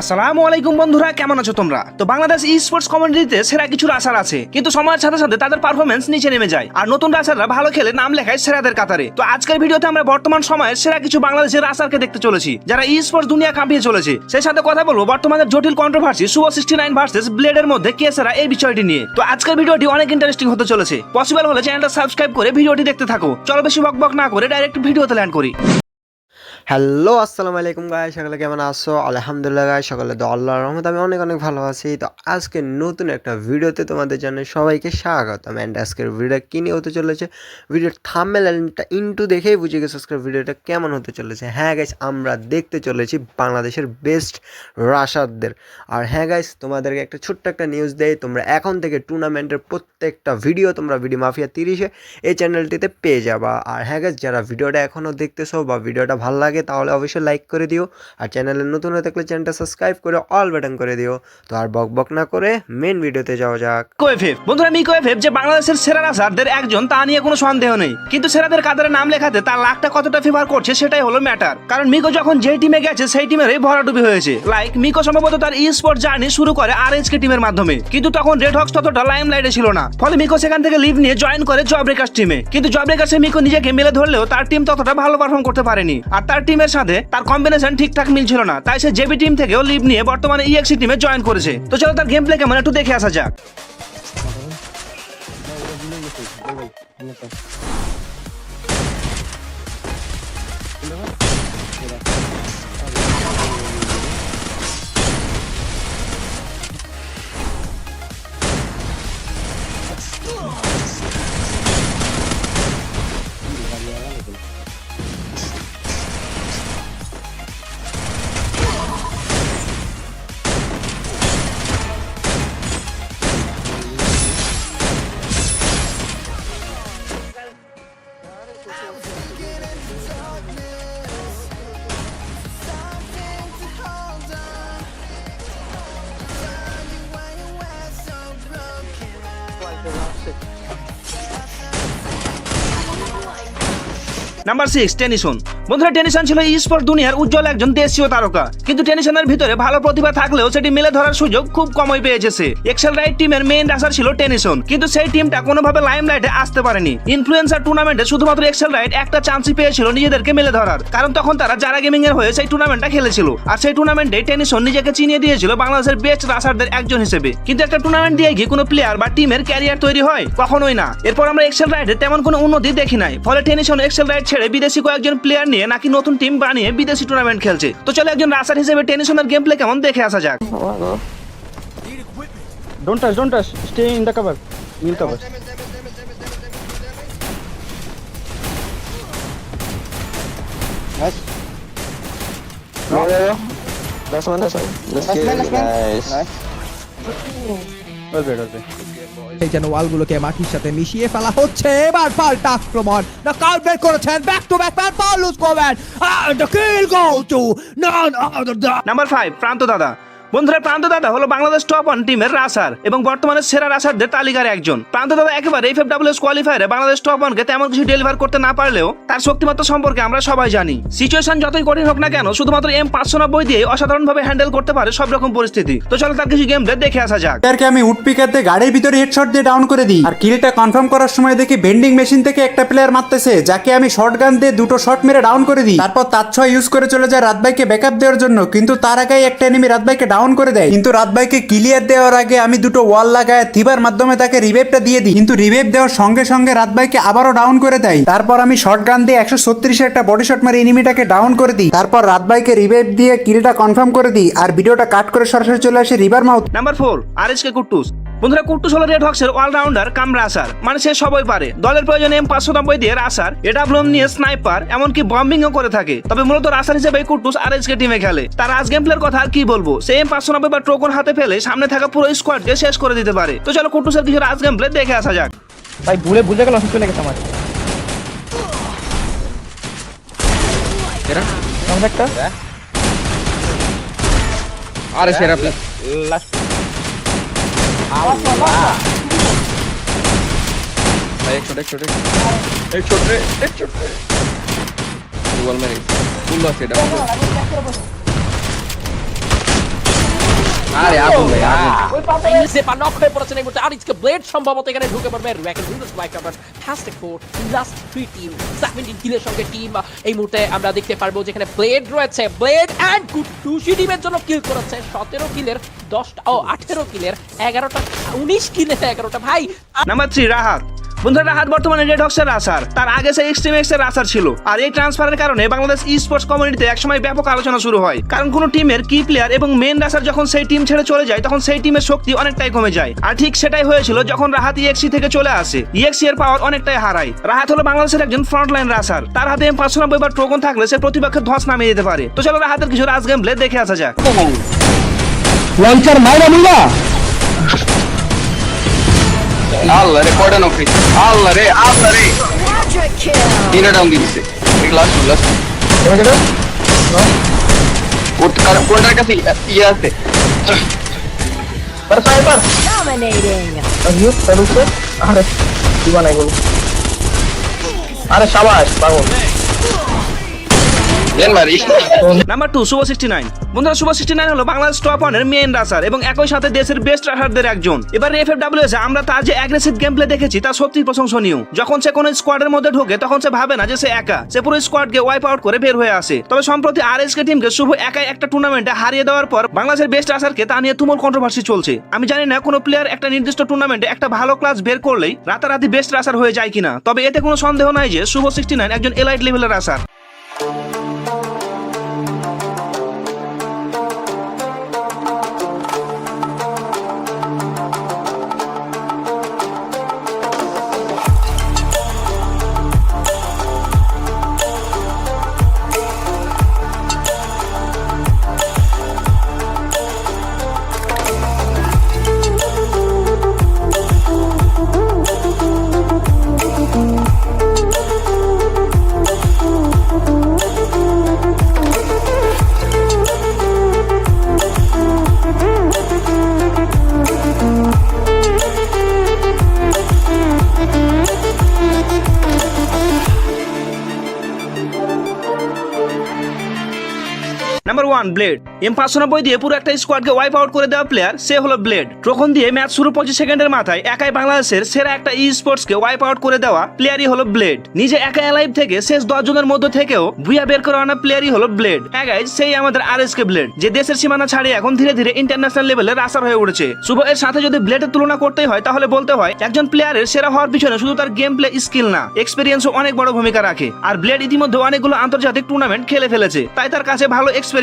আসসালামু আলাইকুম বন্ধুরা, কেমন আছো তোমরা? তো বাংলাদেশ ই স্পোর্টস কমিউনিটিতে সেরা কিছু রাসার আছে, কিন্তু সময়ের সাথে সাথে তাদের পারফরমেন্স নিচে নেমে যায়। আর নতুন রাসাররা ভালো খেলে নাম লেখায় সেরাদের কাতারে। তো আজকের ভিডিওতে আমরা বর্তমান সময়ের সেরা কিছু বাংলাদেশের রাসারকে দেখতে চলেছি, যারা ই স্পোর্টস দুনিয়া কাঁপিয়ে চলেছে। সেই সাথে কথা বলব বর্তমানে জটিল controversy super sixty nine versus ব্লেডের মধ্যে কে সেরা এই বিষয়টি নিয়ে। তো আজকের ভিডিওটি অনেক ইন্টারেস্টিং হতে চলেছে। পসিবল হলে চ্যানেলটা সাবস্ক্রাইব করে ভিডিওটি দেখতে থাকো। চলো বেশি বক বক না করে ডাইরেক্ট ভিডিওতে ল্যান্ড করি। হ্যালো, আসসালামু আলাইকুম গাই সকালে কেমন আছো? আলহামদুলিল্লাহ গাই সকলে তো আল্লাহর রহমত আমি অনেক অনেক ভালো আছি। তো আজকে নতুন একটা ভিডিওতে তোমাদের জন্য সবাইকে স্বাগতম। অ্যান্ড আজকের ভিডিও কী নিয়ে হতে চলেছে? ভিডিওর থামেল অ্যান্ডটা ইন্টু দেখেই বুঝে গেছো আজকের ভিডিওটা কেমন হতে চলেছে। হ্যাঁ গাইস আমরা দেখতে চলেছি বাংলাদেশের বেস্ট রাশারদের আর হ্যাঁ গাইস তোমাদেরকে একটা ছোট্ট একটা নিউজ দেয় তোমরা এখন থেকে টুর্নামেন্টের প্রত্যেকটা ভিডিও তোমরা ভিডিও মাফিয়া তিরিশে এই চ্যানেলটিতে পেয়ে যাবা। আর হ্যাঁ গাইস যারা ভিডিওটা এখনও দেখতেছো বা ভিডিওটা ভালো লাগে তাহলে অবশ্যই লাইক করে দিও। আর চ্যানেলে নতুন হয়ে থাকলে চ্যানেলটা সাবস্ক্রাইব করে অল বাটন করে দিও। তো আর বক বক না করে মেন ভিডিওতে যাওয়া যাক। কোয়েফেভ বন্ধুরা মিকো এফএফ যে বাংলাদেশের সেরা রাসারদের একজন, তা নিয়ে কোনো সন্দেহ নেই। কিন্তু সেরাদের কাতারে নাম লেখাতে তার লাখটা কতটা ফেভার করছে সেটাই হলো ম্যাটার কারণ মিকো যখন যে টিমে গেছে, সেই টিমেরই ভরাডুবি হয়েছে। লাইক মিকো সম্ভবত তার ই স্পোর্ট জার্নি শুরু করে আর কে টিমের মাধ্যমে। কিন্তু তখন রেড হক্স ততটা লাইম লাইটে ছিল না। ফলে মিকো সেখান থেকে লিভ নিয়ে জয়েন করে জব ব্রেকার্স টিমে কিন্তু জব ব্রেকার্সে মিকো নিজেকে মেলে ধরলেও তার টিম ততটা ভালো পারফর্ম করতে পারেনি। আর তার টিমের সাথে তার কম্বিনেশন ঠিকঠাক মিলছিল না। তাই সে জেবি টিম থেকেও লিভ নিয়ে বর্তমানে ইএক্সি টিমে জয়েন করেছে। তো চলো তার গেম প্লে কেমন একটু দেখে আসা যাক। নাম্বার সিক্স টেনিসন বন্ধুরা টেনিসন ছিল ই স্পোর্ট দুনিয়ার উজ্জ্বল একজন দেশীয় তারকা। কিন্তু টেনিসনের ভিতরে ভালো প্রতিভা থাকলেও সেটি মেলে ধরার সুযোগ খুব কমই পেয়েছে। এক্সেল রাইট টিমের মেইন রাসার ছিল টেনিসন কিন্তু সেই টিমটা কোনোভাবে লাইম লাইটে আসতে পারেনি। ইনফ্লুয়েন্সার টুর্নামেন্টে শুধুমাত্র এক্সেল রাইট একটা চান্সই পেয়েছিল নিজেদেরকে মেলে ধরার। কারণ তখন তারা যারা গেমিং এর হয়ে সেই টুর্নামেন্টটা খেলেছিল। আর সেই টুর্নামেন্টে টেনিসন নিজেকে চিনিয়ে দিয়েছিল বাংলাদেশের বেস্ট রাসারদের একজন হিসেবে। কিন্তু একটা টুর্নামেন্ট দিয়ে গিয়ে কোনো প্লেয়ার বা টিমের ক্যারিয়ার তৈরি হয়? কখনোই না। এরপর আমরা এক্সেল রাইডে তেমন কোনো উন্নতি দেখি নাই। ফলে টেনিসন এক্সেল রাইড ছেড়ে বিদেশি কয়েকজন প্লেয়ার নিয়ে নাকি নতুন টিম বানিয়ে বিদেশি টুর্নামেন্ট খেলছে তো চলো একজন রাসার হিসেবে টেনিসনের গেম প্লে কেমন দেখে আসা যাক Don't touch, don't touch. Stay in the cover. Kneel cover. Nice. No, no, no. Last one, last one. Let's Last get man, it, last man. guys. Nice. Well played, well played. যেন ওয়ালগুলোকে মাটির সাথে মিশিয়ে ফেলা হচ্ছে। এবার পাল্টা আক্রমণ। না কাল বের করেছেন। ব্যাক টু ব্যাক ম্যান পাউলুস কোভেন and the kill go to none other than number five Pranto দাদা বন্ধুরা, প্রান্ত দাদা হলো বাংলাদেশ টপ ওয়ান টিমের রাসার এবং বর্তমানে সেরা রাসারদের তালিকার একজন। প্রান্ত দাদা, একেবারে এফ ডাব্লিউএস কোয়ালিফায়ারে বাংলাদেশ টপ ওয়ানকে তেমন কিছু ডেলিভার করতে না পারলেও তার শক্তিমত্তা সম্পর্কে আমরা সবাই জানি। সিচুয়েশন যতই কঠিন হোক না কেন, শুধুমাত্র এম পাঁচশো নব্বই দিয়ে অসাধারণভাবে হ্যান্ডেল করতে পারে সব রকম পরিস্থিতি। তো চলো তার কিছু গেম দেখে আসা যাক। প্লেয়ারকে আমি উড পিকার দিয়ে গাড়ির ভিতরে হেডশট দিয়ে ডাউন করে দিই। আর কিলটা কনফার্ম করার সময় দেখি বেন্ডিং মেশিন থেকে একটা প্লেয়ার মারতেছে, যাকে আমি শর্ট গান দিয়ে দুটো শট মেরে ডাউন করে দিই। তারপর তার ছয় ইউজ করে চলে যায় রাত ভাইকে ব্যাকআপ দেওয়ার জন্য, কিন্তু তার আগেই একটা এনিমি রাত ভাইকে ডাউন করে দেয়। কিন্তু রাত ভাইকে ক্লিয়ার দেওয়ার আগে আমি দুটো ওয়াল লাগায় থিবার মাধ্যমে তাকে রিভাইভটা দিয়ে দিই। কিন্তু রিভাইভ দেওয়ার সঙ্গে সঙ্গে রাত ভাইকে আবারও ডাউন করে দেয়। তারপর আমি শর্ট গান দিয়ে একশো ছত্রিশের একটা বডি শট মারি এনিমিটাকে ডাউন করে দিই। তারপর রাত ভাইকে রিভাইভ দিয়ে কিলটা কনফার্ম করে দিই। আর ভিডিওটা কাট করে সরাসরি চলে আসে river mouth number four R S K Kuttus বন্ধুরা কুট্টুস হলো রেড হক্সের অলরাউন্ডার কামরা আসার। মানে সে সবই পারে। দলের প্রয়োজনে এম পাঁচশো নব্বই দিয়ে রাসার এটা ব্লোম নিয়ে স্নাইপার এমনকি বম্বিংও করে থাকে। তবে মূলত রাসার হিসেবে কুট্টুস আর এস কে টিমে খেলে। তার আজ গেম প্লের কথা আর কি বলব? সে এম পাঁচশো নব্বই বা টোকন হাতে ফেলে সামনে থাকা পুরো স্কোয়াডকে শেষ করে দিতে পারে। তো চলো কুট্টুসের কিছু রাজ গেম প্লে দেখে আসা যাক। ভাই ভুলে বুঝে গেল অসুস্থ লেগেছে আমার। একটা। আরে সেরা প্লে লাস্ট ভাই এক ছোট এক ছোট এক ছোট রে এক ছোট রে বল মেরে। ফুল আছে এটা। আরে আগুন ভাই আগুন। সেপা নক হয়ে পড়েছেন এই মুহূর্তে আর ইসকে ব্লেড সম্ভবত এখানে ঢুকে পড়বে র্যাকেল উইন্ডোজ লাইক আবার hashtag four last three team seventeen কিলের সঙ্গে টিম এই মুহূর্তে আমরা দেখতে পারব যেখানে ব্লেড রয়েছে ব্লেড অ্যান্ড টুসি টিমের জন্য কিল করেছে সতেরো কিলের দশটা ও আঠেরো কিলের এগারোটা উনিশ কিলের এগারোটা। ভাই নাম্বার থ্রি রাহাত। বন্ধুরা রাহাত বর্তমানে রেড হক্সের রাসার। তার আগে সে এক্সট্রিম এক্সের রাসার ছিল। আর এই ট্রান্সফারের কারণে বাংলাদেশ ই স্পোর্টস কমিউনিটিতে একসময় ব্যাপক আলোচনা শুরু হয়। কারণ কোনো টিমের কি প্লেয়ার এবং মেন রাসার যখন সেই টিম ছেড়ে চলে যায়, তখন সেই টিমের শক্তি অনেকটাই কমে যায়। আর ঠিক সেটাই হয়েছিল যখন রাহাত ইএক্সি থেকে চলে আসে। ইএক্সি এর পাওয়ার অনেকটাই হারায়। রাহাত হলো বাংলাদেশের একজন ফ্রন্টলাইন রাসার। তার হাতে এম পাঁচশো নব্বই বার টোকন থাকলে সে প্রতিপক্ষের ধস নামিয়ে দিতে পারে। তো চলো রাহাতের কিছু রাজ গেম দেখে আসা যাক। আল্লাহ রে কয়টা নকরি আল্লাহ রে আল্লাহ রে তিনটা ডাউন দিয়ে দিছে লাস্ট লাস্ট কোনটার কাছে ইয়ে আছে Dominating. দেন মারি number two Shuvo sixty nine বন্ধুরা শুভ সিক্সটি নাইন হলো বাংলাদেশ টপ ওয়ানের মেন রাসার এবং একই সাথে দেশের বেস্ট রাসারদের একজন। এবার এফ এফ ডাব্লিউ এসে আমরা তার যে অ্যাগ্রেসিভ গেম প্লে দেখেছি, তা সত্যি প্রশংসনীয়। যখন সে কোনো স্কোয়াডের মধ্যে ঢোকে, তখন সে ভাবে না যে সে একা। সে পুরো স্কোয়াডকে ওয়াইপ আউট করে বের হয়ে আসে। তবে সম্প্রতি আর এস কে টিমকে শুভ একাই একটা টুর্নামেন্টে হারিয়ে দেওয়ার পর বাংলাদেশের বেস্ট রাসারকে তা নিয়ে তুমুল কন্ট্রোভার্সি চলছে। আমি জানি না কোনো প্লেয়ার একটা নির্দিষ্ট টুর্নামেন্টে একটা ভালো ক্লাস বের করলেই রাতারাতি বেস্ট রাসার হয়ে যায় কিনা। তবে এতে কোনো সন্দেহ নাই যে শুভ সিক্সটি নাইন একজন এলাইট লেভেলের rusher number one blade M পাঁচশো নব্বই দিয়ে পুরো একটা স্কোয়াডকে ওয়াইপ আউট করে দেওয়া প্লেয়ার সে হলো ব্লেড টোকন দিয়ে ম্যাচ শুরু পঁচিশ সেকেন্ডের মাথায় একাই বাংলাদেশের সেরা একটা ই স্পোর্টসকে ওয়াইপ আউট করে দেওয়া প্লেয়ারই হলো ব্লেড নিজে একা অ্যালাইভ থেকে শেষ দশ জনের মধ্যে থেকেও ভুয়া বের করে আনা প্লেয়ারই হলো ব্লেড হ্যাঁ সেই আমাদের আর এস কে ব্লেড যে দেশের সীমানা ছাড়িয়ে এখন ধীরে ধীরে ইন্টারন্যাশনাল লেভেলে রাসার হয়ে উঠেছে। শুভ, এর সাথে যদি ব্লেডের তুলনা করতেই হয়, তাহলে বলতে হয়, একজন প্লেয়ারের সেরা হওয়ার পিছনে শুধু তার গেম প্লে স্কিল না এক্সপিরিয়েন্সও অনেক বড় ভূমিকা রাখে। আর ব্লেড ইতিমধ্যে অনেকগুলো আন্তর্জাতিক টুর্নামেন্ট খেলে ফেলেছে, তাই তার কাছে ভালো এক্সপিরিয়েন্স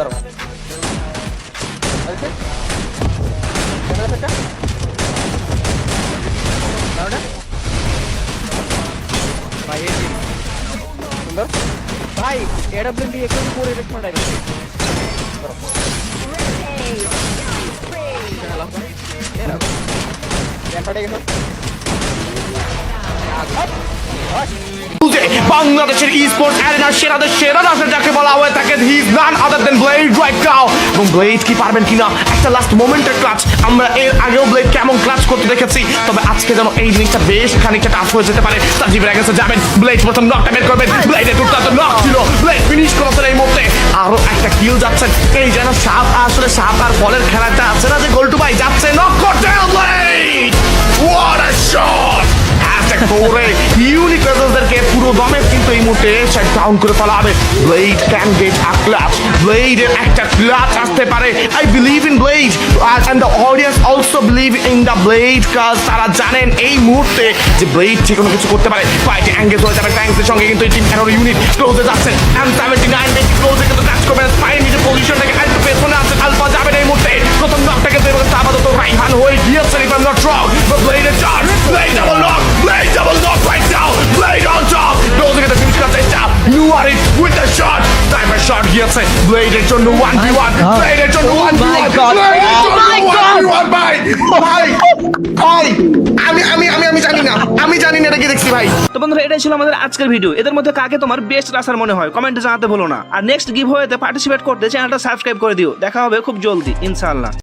এসেছে এবারে মোশে ভাই এডাব্লিউডি একটু করে রেকমেন্ড আইবে বাংলাদেশের ই স্পোর্টস অ্যারেনার সেরাদের সেরা যাকে বলা হয় তাকে his none other than blade right now এবং ব্লেড কি পারবেন কিনা? একটা লাস্ট মোমেন্টের ক্লাচ আমরা এর আগেও ব্লেড কেমন ক্লাচ করতে দেখেছি। তবে আজকে যেন এই জিনিসটা বেশ খানিকটা টাফ হয়ে যেতে পারে। সাজিব রেগেছে যাবেন। ব্লেড প্রথম নকটা বের করবেন। দুর্দান্ত নক ছিল। ব্লেড ফিনিশ করেছেন এই মুহূর্তে। আরও একটা কিল যাচ্ছেন। এই যেন সাপ আসলে সাপ আর বলের খেলাটা আছে না যে গোলটু ভাই যাচ্ছে। নক করতে ব্লেড What a shot! দমে কিন্তু এই মুহূর্তে শাট ডাউন করে ফেলা হবে blade can get a clutch ব্লেডের একটা ক্লাচ আসতে পারে। I believe in blade and the audience also believe in the blade কাজ তারা জানেন এই মুহূর্তে যে ব্লেড যে কোনো কিছু করতে পারে। ফাইটে অ্যাঙ্গেজ হয়ে যাবে ট্যাঙ্কসের সঙ্গে কিন্তু এই টিম এগারো ইউনিট ক্লোজে যাচ্ছেন অ্যান্ড সেভেন্টি নাইন ক্লোজে কিন্তু কাজ করবেন স্পাইন নিজের পজিশনটাকে একটু পেছনে আছে আলফা যাবেন এই মুহূর্তে। প্রথম নকটাকে দেবে আপাতত রাইহান হয়ে গিয়েছেন if I am not wrong ব্লেডের charge blade double knock blade double knock right now. Blade on top. Closing at the finish cut it down. You are it with the shot. Sniper shot here যাচ্ছে ব্লেডের জন্য one V one ব্লেডের জন্য one V one ব্লেডের জন্য one V one ভাই ভাই ভাই আমি আমি আমি আমি জানি না। আমি জানি না এটা কি দেখছি ভাই। তো বন্ধুরা এটাই ছিল আমাদের আজকের ভিডিও। এদের মধ্যে কাকে তোমার বেস্ট রাসার মনে হয়? কমেন্টে জানাতে ভুলো না। আর নেক্সট গিভ হয়েতে পার্টিসিপেট করতে চ্যানেলটা সাবস্ক্রাইব করে দিও। দেখা হবে খুব জলদি ইনশাআল্লাহ।